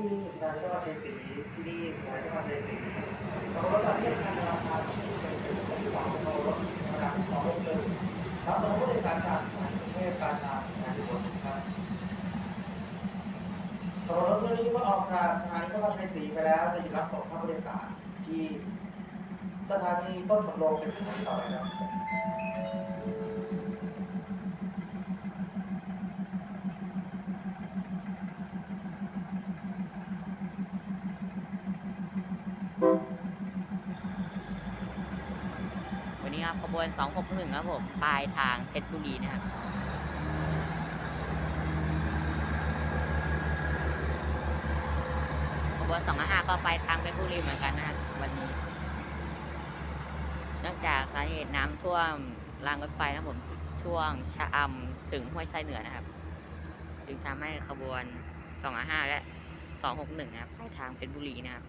นี่สถานีจังหวัดชัยศรีที่นี่สถานีจังหวัดชัยศรีเรารถตอนนี้ทางราคาที่เป็นเป็นที่สองเรารถระดับสองหนึ่งรับน้องผู้โดยสารจากกรุงเทพการทางงานทุกคนครับรถเรื่องนี้ก็ออกจากสถานีจังหวัดชัยศรีไปแล้วจะหยุดรับส่งผู้โดยสารที่สถานีต้นสำโรงเป็นสถานีต่อไปครับ วันนี้ครับขบวน 261ครับผมปลายทางเพชรบุรีนะครับขบวน 255 ก็ไปทางเพชรบุรีเหมือนกันนะครับวันนี้เนื่องจากสาเหตุน้ำท่วมรางรถไฟนะครับผมช่วงชะอำถึงห้วยไส้เหนือนะครับ จึงทำให้ขบวน 255 และ 261 นะครับไปทางเพชรบุรีนะครับ